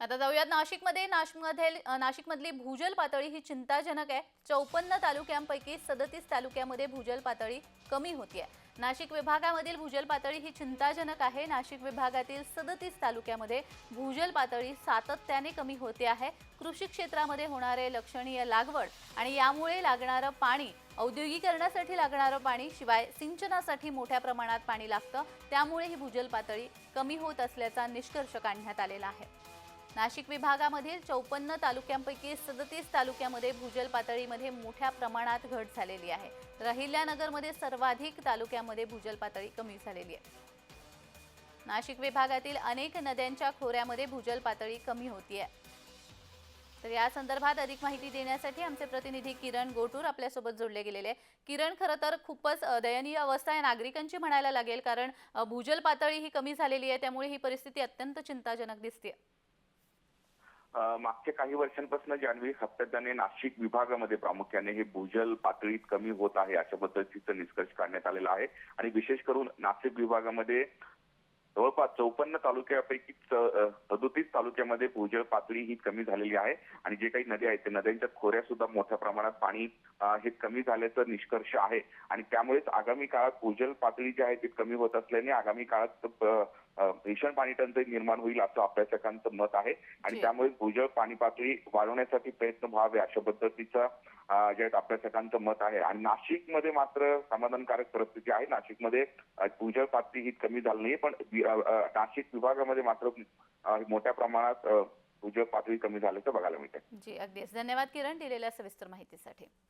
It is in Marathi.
आता जाऊयात नाशिकमध्ये. नाशिकमध्ये नाशिकमधली भूजल पातळी ही चिंताजनक आहे. चौपन्न तालुक्यांपैकी सदतीस तालुक्यामध्ये भूजल पातळी कमी होतीये. नाशिक विभागामधील भूजल पातळी ही चिंताजनक आहे. नाशिक विभागातील सदतीस तालुक्यामध्ये भूजल पातळी सातत्याने कमी होते आहे. कृषी क्षेत्रामध्ये होणारे लक्षणीय लागवड आणि यामुळे लागणारं पाणी औद्योगिकरणासाठी लागणारं पाणी शिवाय सिंचनासाठी मोठ्या प्रमाणात पाणी लागतं. त्यामुळे ही भूजल पातळी कमी होत असल्याचा निष्कर्ष काढण्यात आलेला आहे. नाशिक विभागामधील चौपन्न तालुक्यांपैकी सदतीस तालुक्यामध्ये भूजल पातळीमध्ये मोठ्या प्रमाणात घट झालेली आहे. तर अहिल्यानगरमध्ये सर्वाधिक तालुक्यामध्ये भूजल पातळी कमी झालेली आहे. नाशिक विभागातील अनेक नद्यांच्या खोऱ्यामध्ये भूजल पातळी कमी होती आहे तर या संदर्भात अधिक माहिती देण्यासाठी आमचे प्रतिनिधी किरण गोटूर आपल्यासोबत जोडले गेलेले आहे किरण खरं तर खूपच दयनीय अवस्था आहे. नागरिकांची म्हणायला लागेल कारण भूजल पातळी ही कमी झालेली आहे. त्यामुळे ही परिस्थिती अत्यंत चिंताजनक दिसते आहे मागच्या काही वर्षांपासून जान्हवी सातत्याने नाशिक विभागामध्ये प्रामुख्याने हे भूजल पातळीत कमी होत आहे अशा पद्धतीचा निष्कर्ष काढण्यात आलेला आहे. आणि विशेष करून नाशिक विभागामध्ये जवळपास चौपन्न तालुक्यापैकी सदोतीस तालुक्यामध्ये भूजल पातळी ही कमी झालेली आहे. आणि जे काही नद्या आहेत त्या नद्यांच्या खोऱ्या सुद्धा मोठ्या प्रमाणात पाणी हे कमी झाल्याचं निष्कर्ष आहे. आणि त्यामुळेच आगामी काळात भूजल पातळी जी आहे ती कमी होत असल्याने आगामी काळात भीषण पाणी टंचाई निर्माण होईल असं अभ्यासकांचं मत आहे. आणि. त्यामुळे भूजल पाणी पातळी वाढवण्यासाठी प्रयत्न व्हावे अशा पद्धतीचं जे अभ्यासकांचं मत आहे. आणि नाशिकमध्ये मात्र समाधानकारक परिस्थिती आहे. नाशिकमध्ये अ, भूजल पातळी ही कमी झाली नाही पण नाशिक विभागामध्ये मात्र मोठ्या प्रमाणात अ, भूजल पातळी कमी झाल्याचं बघायला मिळतं जी अगदीच. धन्यवाद किरण दिलेल्या सविस्तर माहितीसाठी.